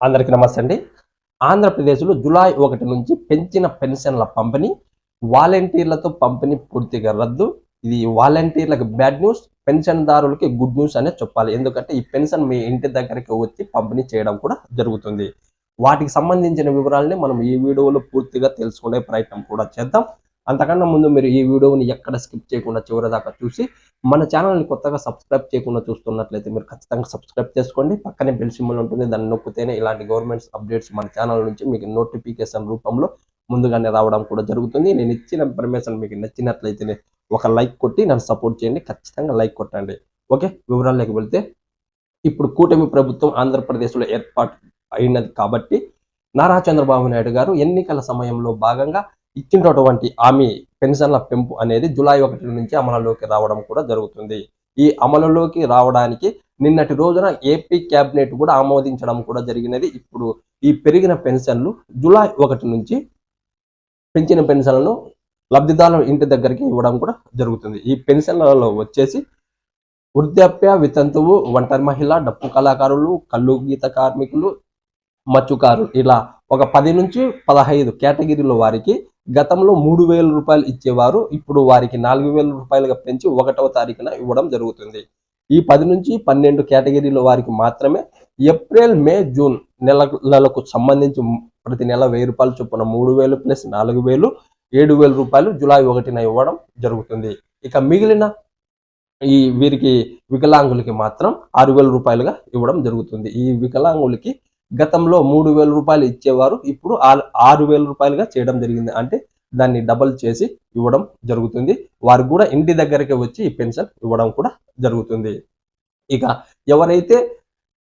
అందరికీ నమస్తే అండి. ఆంధ్రప్రదేశ్లో జూలై ఒకటి నుంచి పెంచిన పెన్షన్ల పంపిణీ వాలంటీర్లతో పంపిణీ పూర్తిగా రద్దు. ఇది వాలంటీర్లకు బ్యాడ్ న్యూస్ పెన్షన్దారులకి గుడ్ న్యూస్ అనే చెప్పాలి. ఎందుకంటే ఈ పెన్షన్ మీ ఇంటి దగ్గరికి వచ్చి పంపిణీ చేయడం కూడా జరుగుతుంది. వాటికి సంబంధించిన వివరాలని మనం ఈ వీడియోలో పూర్తిగా తెలుసుకునే ప్రయత్నం కూడా చేద్దాం. అంతకన్నా ముందు మీరు ఈ వీడియోని ఎక్కడ స్కిప్ చేయకుండా చివరి దాకా చూసి మన ఛానల్ని కొత్తగా సబ్స్క్రైబ్ చేయకుండా చూస్తున్నట్లయితే మీరు ఖచ్చితంగా సబ్స్క్రైబ్ చేసుకోండి. పక్కనే బెల్ సింబల్ ఉంటుంది. దాన్ని నొక్కితేనే ఇలాంటి గవర్నమెంట్స్ అప్డేట్స్ మన ఛానల్ నుంచి మీకు నోటిఫికేషన్ రూపంలో ముందుగానే రావడం కూడా జరుగుతుంది. నేను ఇచ్చిన ఇన్ఫర్మేషన్ మీకు నచ్చినట్లయితేనే ఒక లైక్ కొట్టి నన్ను సపోర్ట్ చేయండి. ఖచ్చితంగా లైక్ కొట్టండి. ఓకే? వివరాల్లోకి వెళ్తే ఇప్పుడు కూటమి ప్రభుత్వం ఆంధ్రప్రదేశ్లో ఏర్పాటు అయినది కాబట్టి నారా చంద్రబాబు నాయుడు గారు ఎన్నికల సమయంలో భాగంగా ఇచ్చినటువంటి హామీ పెన్షన్ల పెంపు అనేది జూలై ఒకటి నుంచి అమలులోకి రావడం కూడా జరుగుతుంది. ఈ అమలులోకి రావడానికి నిన్నటి రోజున ఏపీ కేబినెట్ కూడా ఆమోదించడం కూడా జరిగినది. ఇప్పుడు ఈ పెరిగిన పెన్షన్లు జూలై ఒకటి నుంచి పెంచిన పెన్షన్లను లబ్ధిదారుల ఇంటి దగ్గరికి ఇవ్వడం కూడా జరుగుతుంది. ఈ పెన్షన్లలో వచ్చేసి వృద్ధాప్య వితంతువు ఒంటరి మహిళ డప్పు కళాకారులు కళ్ళు గీత కార్మికులు మత్స్యకారులు ఇలా ఒక పది నుంచి పదహైదు కేటగిరీల వారికి గతంలో మూడు వేల రూపాయలు ఇచ్చేవారు ఇప్పుడు వారికి నాలుగు వేల రూపాయలుగా పెంచి ఒకటవ తారీఖున ఇవ్వడం జరుగుతుంది. ఈ పది నుంచి పన్నెండు కేటగిరీల వారికి మాత్రమే ఏప్రిల్ మే జూన్ నెలలకు సంబంధించి ప్రతి నెల వెయ్యి రూపాయలు చొప్పున మూడు వేలు ప్లస్ నాలుగు వేలు ఏడు వేల రూపాయలు జూలై ఒకటిన ఇవ్వడం జరుగుతుంది. ఇక మిగిలిన ఈ వీరికి వికలాంగులకి మాత్రం ఆరు వేల రూపాయలుగా ఇవ్వడం జరుగుతుంది. ఈ వికలాంగులకి గతంలో మూడు వేల రూపాయలు ఇచ్చేవారు ఇప్పుడు ఆరు వేల రూపాయలుగా చేయడం జరిగింది. అంటే దాన్ని డబల్ చేసి ఇవ్వడం జరుగుతుంది. వారికి కూడా ఇంటి దగ్గరికి వచ్చి ఈ పెన్షన్ ఇవ్వడం కూడా జరుగుతుంది. ఇక ఎవరైతే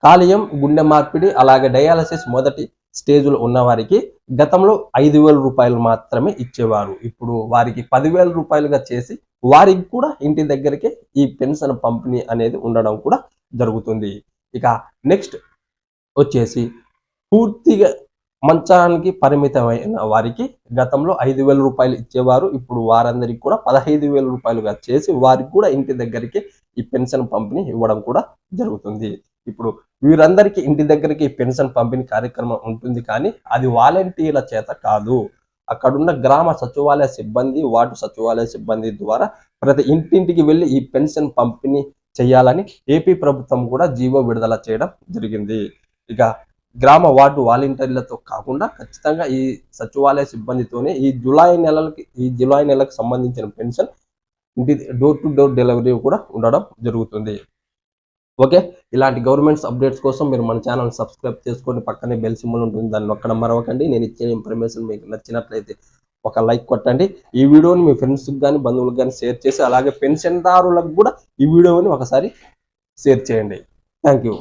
కాలియం గుండె మార్పిడి అలాగే డయాలసిస్ మొదటి స్టేజ్లో ఉన్న వారికి గతంలో ఐదు వేల రూపాయలు మాత్రమే ఇచ్చేవారు. ఇప్పుడు వారికి పదివేల రూపాయలుగా చేసి వారికి కూడా ఇంటి దగ్గరికి ఈ పెన్షన్ పంపిణీ అనేది ఉండడం కూడా జరుగుతుంది. ఇక నెక్స్ట్ వచ్చేసి పూర్తిగా మంచానికి పరిమితమైన వారికి గతంలో ఐదు వేల రూపాయలు ఇచ్చేవారు ఇప్పుడు వారందరికి కూడా పదహైదు వేల రూపాయలుగా చేసి వారికి కూడా ఇంటి దగ్గరికి ఈ పెన్షన్ పంపిణీ ఇవ్వడం కూడా జరుగుతుంది. ఇప్పుడు వీరందరికీ ఇంటి దగ్గరికి పెన్షన్ పంపిణీ కార్యక్రమం ఉంటుంది కానీ అది వాలంటీర్ల చేత కాదు. అక్కడున్న గ్రామ సచివాలయ సిబ్బంది వార్డు సచివాలయ సిబ్బంది ద్వారా ప్రతి ఇంటింటికి వెళ్ళి ఈ పెన్షన్ పంపిణీ చేయాలని ఏపీ ప్రభుత్వం కూడా జీవో విడుదల చేయడం జరిగింది. ఇక గ్రామ వార్డు వాలంటీర్లతో కాకుండా ఖచ్చితంగా ఈ సచివాలయ సిబ్బందితోనే ఈ జూలై నెలలకి ఈ జూలై నెలకు సంబంధించిన పెన్షన్ ఇంటి డోర్ టు డోర్ డెలివరీ కూడా ఉండడం జరుగుతుంది. ఓకే ఇలాంటి గవర్నమెంట్స్ అప్డేట్స్ కోసం మీరు మన ఛానల్ సబ్స్క్రైబ్ చేసుకొని పక్కనే బెల్ సింబల్ ఉంటుంది దాన్ని ఒక్కడ మరవకండి. నేను ఇచ్చిన ఇన్ఫర్మేషన్ మీకు నచ్చినట్లయితే ఒక లైక్ కొట్టండి. ఈ వీడియోని మీ ఫ్రెండ్స్కి కానీ బంధువులకు కానీ షేర్ చేసి అలాగే పెన్షన్దారులకు కూడా ఈ వీడియోని ఒకసారి షేర్ చేయండి. Thank you.